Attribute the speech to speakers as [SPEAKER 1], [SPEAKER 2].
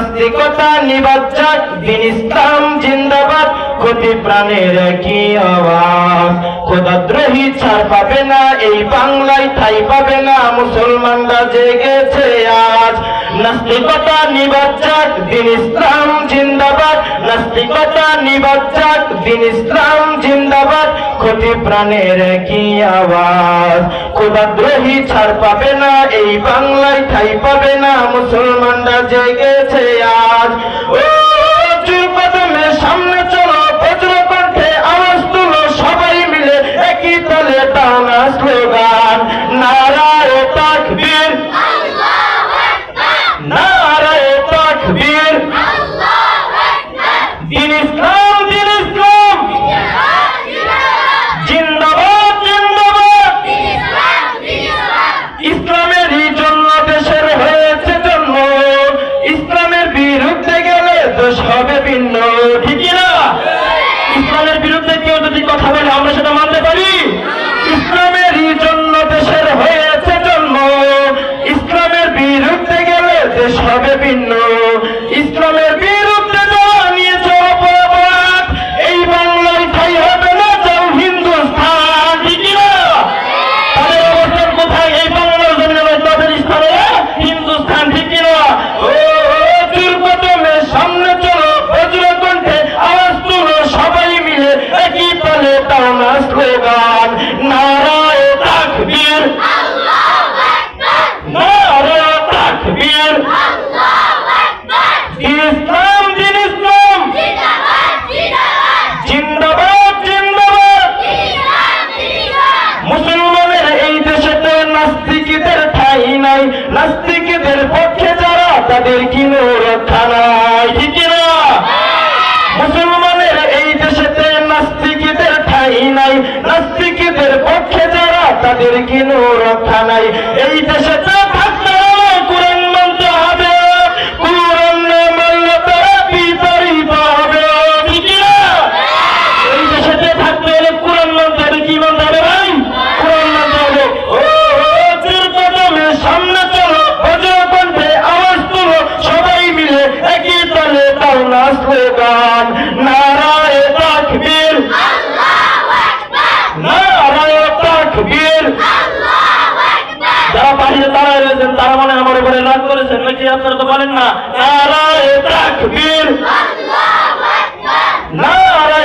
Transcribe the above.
[SPEAKER 1] নাস্তিকতা যাক দিন ইসলাম জিন্দাবাদ, ক্ষতি প্রাণের কি আওয়াজ। খোদাদ্রোহী ছাড় পাবে না, এই বাংলায় ঠাই পাবে না, মুসলমানরা জেগেছে আজ। নাস্তিকতা যাক দিন ইসলাম জিন্দাবাদ নাস্তিকতা দিন ইসলাম জিন্দাবাদ, ক্ষতি প্রাণের কি আওয়াজ। খোদাদ্রোহী ছাড় পাবে না, এই বাংলায় ঠাই পাবে না, মুসলমানরা জেগেছে আজ। ও চুর কদমে সামনে চলো বজ্র কণ্ঠে আওয়াজ তুলো সবাই মিলে একই তলে টানা স্লোগান নারায় তাকবীর নারায় তাকবীর দিন ইসলাম দিন ইসলাম জিন্দাবাদ জিন্দাবাদ ইসলামেরই জন্য দেশের হয়েছে জন্ম ইসলামের বিরুদ্ধে গেলে দোষ হবে ভিন্ন ঠিকই না? ইসলামের বিরুদ্ধে কেউ যদি কথা বলে আমরা সেটা মানতে পারি? ইসলামেরই জন্য দেশের হয়েছে জন্ম। ইসলামের বিরুদ্ধে গেলে দেশ হবে ভিন্ন। টানা স্লোগান নারায় তাকবীর। মুসলমানের নাস্তিকদের ঠাই নাই। পক্ষে যারা তাদের কিনো রক্ষা নাই ঠিক না মুসলমানের এই দেশেতে নাস্তিকদের ঠাই নাই নাস্তিকদের পক্ষে যারা তাদের কিনো রক্ষা নাই? এই দেশেতে থাকতে হলে কোরআন মানতে হবে। কোরআন না মানলে তারা বিতাড়িত হবে। এই দেশেতে থাকতে হলে কোরআন মানতে হবে কি মানতে হবে ভাই? কোরআন মানতে হবে। ও ও, চুর সামনে চলো আওয়াজ সবাই মিলে নারায় তাকবীর যারা বাহিরে দাঁড়ায় রয়েছেন তারা মানে আমার উপরে রাগ করেছেন। নাকি আপনারা তো বলেন না নারায় তাকবীর। নারায়